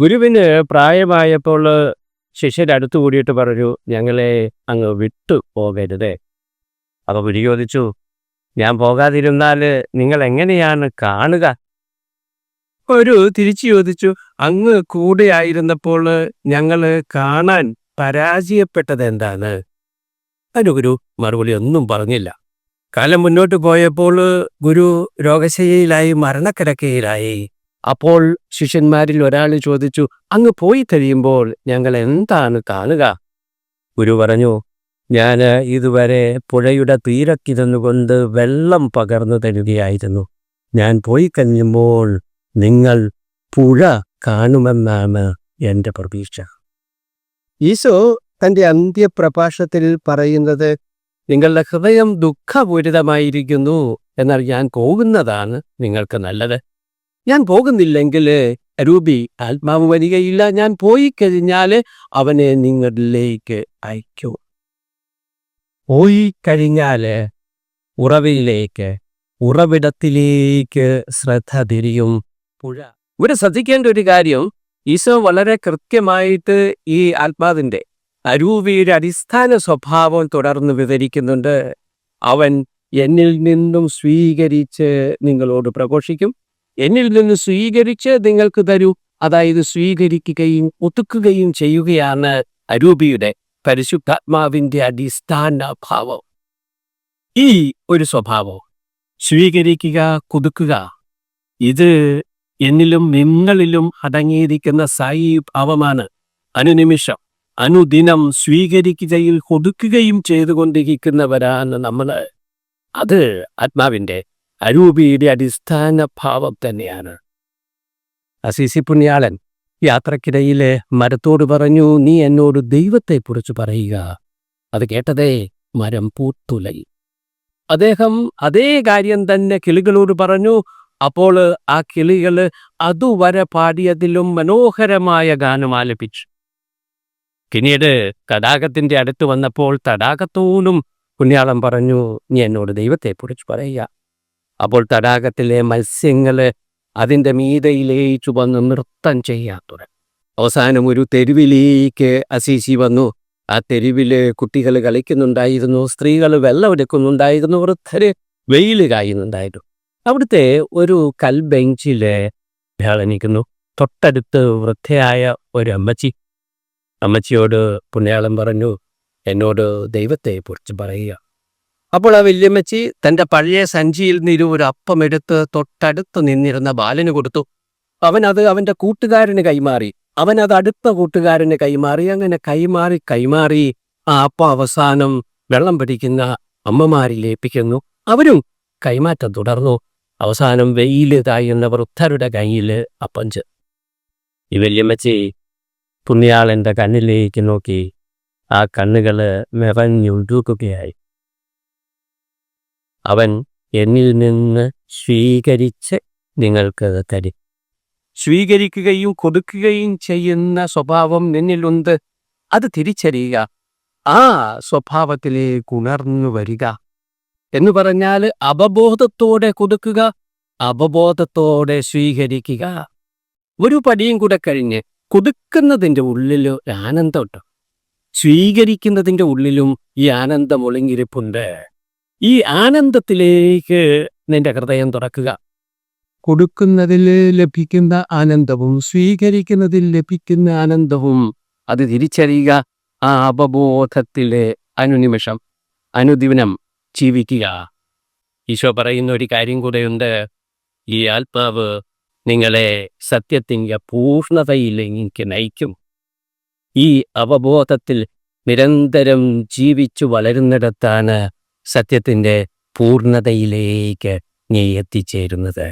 ഗുരുവിന് പ്രായമായപ്പോൾ ശിഷ്യരടുത്തു കൂടിയിട്ട് പറഞ്ഞു ഞങ്ങളെ അങ്ങ് വിട്ടു പോകരുതേ. അപ്പൊ ഗുരു ചോദിച്ചു ഞാൻ പോകാതിരുന്നാൽ നിങ്ങൾ എങ്ങനെയാണ് കാണുക? ഒരു തിരിച്ചു ചോദിച്ചു അങ്ങ് കൂടെയായിരുന്നപ്പോൾ ഞങ്ങൾ കാണാൻ പരാജയപ്പെട്ടത് എന്താണ്? അതിന് ഗുരു മറുപടി ഒന്നും പറഞ്ഞില്ല. കാലം മുന്നോട്ട് പോയപ്പോൾ ഗുരു രോഗശയ്യയിലായി മരണക്കിടക്കയിലായി. അപ്പോൾ ശിഷ്യന്മാരിൽ ഒരാൾ ചോദിച്ചു അങ്ങ് പോയി കഴിയുമ്പോൾ ഞങ്ങൾ എന്താണ് കാണുക? ഗുരു പറഞ്ഞു ഞാൻ ഇതുവരെ പുഴയുടെ തീരക്കിരുന്നുകൊണ്ട് വെള്ളം പകർന്നു തരികയായിരുന്നു. ഞാൻ പോയി കഴിയുമ്പോൾ നിങ്ങൾ പുഴ കാണുമെന്നാണ് എന്റെ പ്രതീക്ഷ. ഈശോ തന്റെ അന്ത്യപ്രഭാഷത്തിൽ പറയുന്നത് നിങ്ങളുടെ ഹൃദയം ദുഃഖപൂരിതമായിരിക്കുന്നു എന്നാൽ ഞാൻ പോകുന്നതാണ് നിങ്ങൾക്ക് നല്ലത്. ഞാൻ പോകുന്നില്ലെങ്കിൽ രൂപി ആത്മാവ് വരികയില്ല. ഞാൻ പോയി കഴിഞ്ഞാൽ അവനെ നിങ്ങളിലേക്ക് അയക്കും പോയി കഴിഞ്ഞാൽ ഉറവിലേക്ക് ഉറവിടത്തിലേക്ക് ശ്രദ്ധ തിരിയും പുഴ. ഇവിടെ ശ്രദ്ധിക്കേണ്ട ഒരു കാര്യം ഈശോ വളരെ കൃത്യമായിട്ട് ഈ ആത്മാവിന്റെ അരൂപിയുടെ അടിസ്ഥാന സ്വഭാവം തുടർന്ന് വിവരിക്കുന്നുണ്ട്. അവൻ എന്നിൽ നിന്നും സ്വീകരിച്ച് നിങ്ങളോട് പ്രഘോഷിക്കും. എന്നിൽ നിന്ന് സ്വീകരിച്ച് നിങ്ങൾക്ക് തരൂ. അതായത് സ്വീകരിക്കുകയും ഒതുക്കുകയും ചെയ്യുകയാണ് അരൂപിയുടെ പരിശുദ്ധാത്മാവിന്റെ അടിസ്ഥാന ഭാവം ഈ ഒരു സ്വഭാവം. സ്വീകരിക്കുക കുതുക്കുക. ഇത് എന്നിലും നിങ്ങളിലും അടങ്ങിയിരിക്കുന്ന സായി ഭാവമാണ് അനുനിമിഷം അനുദിനം സ്വീകരിക്കുകയും കൊടുക്കുകയും ചെയ്തുകൊണ്ടിരിക്കുന്നവരാണ് നമ്മൾ. അത് ആത്മാവിന്റെ അരൂപിയുടെ അടിസ്ഥാന ഭാവം തന്നെയാണ്. അസീസി പുണ്യാളൻ യാത്രക്കിടയിലെ മരത്തോട് പറഞ്ഞു നീ എന്നോട് ദൈവത്തെക്കുറിച്ച് പറയുക. അത് കേട്ടതേ മരം പൂത്തുലയി അദ്ദേഹം അതേ കാര്യം തന്നെ കിളികളോട് പറഞ്ഞു അപ്പോൾ ആ കിളികൾ അതുവരെ പാടിയതിലും മനോഹരമായ ഗാനം ആലപിച്ചു. പിന്നീട് തടാകത്തിന്റെ അടുത്ത് വന്നപ്പോൾ തടാകത്തോനും പുണ്യാളം പറഞ്ഞു നീ എന്നോട് ദൈവത്തെക്കുറിച്ച് പറയുക. അപ്പോൾ തടാകത്തിലെ മത്സ്യങ്ങളെ അതിന്റെ മീതയിലേച്ചു വന്ന് നൃത്തം ചെയ്യാൻ അവസാനം ഒരു തെരുവിലേക്ക് അസീസി വന്നു. ആ തെരുവിൽ കുട്ടികൾ കളിക്കുന്നുണ്ടായിരുന്നു. സ്ത്രീകൾ വെള്ളമെടുക്കുന്നുണ്ടായിരുന്നു വൃദ്ധര് വെയിൽ കായുന്നുണ്ടായിരുന്നു. അവിടുത്തെ ഒരു കൽബെഞ്ചിൽ ബഹളനിക്കുന്നു തൊട്ടടുത്ത് വൃദ്ധയായ ഒരു അമ്മച്ചി. അമ്മച്ചിയോട് പുണ്യാളം പറഞ്ഞു എന്നോട് ദൈവത്തെ കുറിച്ച് പറയുക. അപ്പോൾ ആ വല്യമ്മച്ചി തന്റെ പഴയ സഞ്ചിയിൽ നിന്ന് ഒരു അപ്പം എടുത്ത് തൊട്ടടുത്ത് നിന്നിരുന്ന ബാലന് കൊടുത്തു. അവൻ അത് അവന്റെ കൂട്ടുകാരന് കൈമാറി. അവൻ അത് അടുത്ത കൂട്ടുകാരന് കൈമാറി. അങ്ങനെ കൈമാറി കൈമാറി ആ അപ്പം അവസാനം വെള്ളം പിടിക്കുന്ന അമ്മമാരിൽ ഏൽപ്പിക്കുന്നു. അവരും കൈമാറ്റം തുടർന്നു. അവസാനം വെയിൽ തായുന്ന വൃദ്ധരുടെ കയ്യിൽ അപ്പഞ്ച്. ഈ വല്യമ്മച്ചി പുണ്യാളന്റെ കണ്ണിലേക്ക് നോക്കി. ആ കണ്ണുകൾ നിറഞ്ഞൊഴുകുകയായി അവൻ എന്നിൽ നിന്ന് സ്വീകരിച്ച് നിങ്ങൾക്ക് തരും. സ്വീകരിക്കുകയും കൊടുക്കുകയും ചെയ്യുന്ന സ്വഭാവം നിന്നിലുണ്ട് അത് തിരിച്ചറിയുക. ആ സ്വഭാവത്തിലേക്ക് ഉണർന്നു വരിക. എന്ന് പറഞ്ഞാൽ അവബോധത്തോടെ കൊടുക്കുക അവബോധത്തോടെ സ്വീകരിക്കുക. ഒരു പടിയും കൂടെ കഴിഞ്ഞ് കൊടുക്കുന്നതിന്റെ ഉള്ളിൽ ആനന്ദമുണ്ട്. സ്വീകരിക്കുന്നതിന്റെ ഉള്ളിലും ഈ ആനന്ദം ഒളിങ്ങിരിപ്പുണ്ട് ഈ ആനന്ദത്തിലേക്ക് നിന്റെ ഹൃദയം തുറക്കുക. കൊടുക്കുന്നതിൽ ലഭിക്കുന്ന ആനന്ദവും സ്വീകരിക്കുന്നതിൽ ലഭിക്കുന്ന ആനന്ദവും അത് തിരിച്ചറിയുക. ആ അവബോധത്തിലെ അനുനിമിഷം അനുദിനം ജീവിക്കുക. ഈശോ പറയുന്ന ഒരു കാര്യം കൂടെയുണ്ട്. ഈ ആത്മാവ് നിങ്ങളെ സത്യത്തിന്റെ പൂർണതയിലേക്ക് നയിക്കും. ഈ അവബോധത്തിൽ നിരന്തരം ജീവിച്ചു വളരുന്നിടത്താണ് സത്യത്തിന്റെ പൂർണതയിലേക്ക് നീ എത്തിച്ചേരുന്നത്.